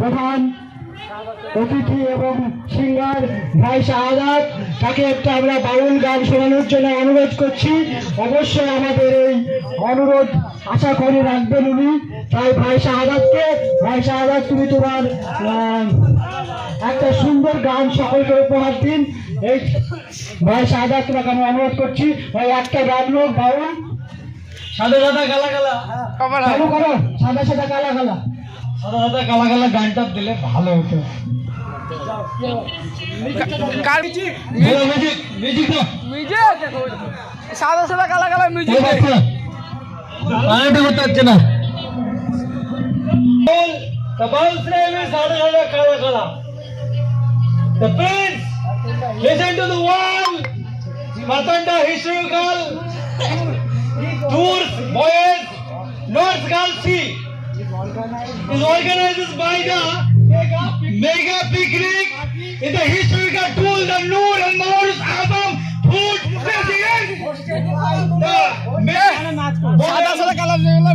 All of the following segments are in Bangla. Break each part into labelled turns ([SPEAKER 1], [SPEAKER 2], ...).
[SPEAKER 1] প্রধান অতিথি এবং সিঙ্গার ভাই শাহাদাত তাকে একটা আমরা বাউল গান শোনানোর জন্য অনুরোধ করছি। অবশ্যই আমাদের এই অনুরোধ আশা করি রাখবেন উনি। তাই ভাই শাহাদাতকে ভাই শাহাদাত তুমি তোমার একটা সুন্দর গান সকলকে উপহার দিন। এই ভাই শাহাদাত তোমাকে আমি অনুরোধ করছি ভাই একটা গান লোক বাউল।
[SPEAKER 2] সাদা সাদা কালা কালা
[SPEAKER 1] চালু করো সাদা সাদা কালা কালা
[SPEAKER 2] সাদা সাদা কালা কালা গানটা দিলে ভালো হতো
[SPEAKER 3] কার
[SPEAKER 2] বলো মিউজিক মিউজিক দাও
[SPEAKER 3] মিউজিক সাদা সাদা কালা কালা মিউজিক
[SPEAKER 2] এই বাচ্চা আরেকটা করতে হচ্ছে না বল the bounce name is সাদা সাদা কালা কালা the prince listen to the wall Martanda historical tours boys North Gulf Sea Is organized by the mega picnic in the historical tool the Noor and Morris album food president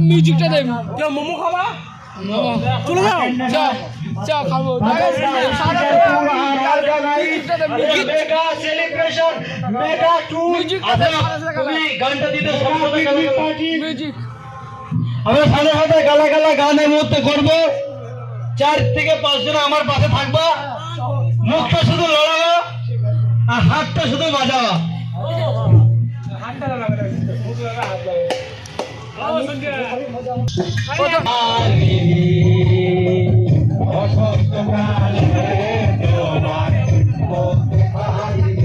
[SPEAKER 3] মিউজিকটা দেব কেউ মোমো খাবা চলে যাও চা চা খাব
[SPEAKER 2] মেগা সেলিব্রেশন মেগা আমরা গানটা দিতে পার্টি
[SPEAKER 3] মিউজিক
[SPEAKER 2] আমরা সাদা সাদা গালা গালা গানের মধ্যে করব। চার থেকে পাঁচ জন আমার পাশে থাকবা। মুখটা শুধু লড়াবা আর হাতটা শুধু বাজাবা অসুস্থ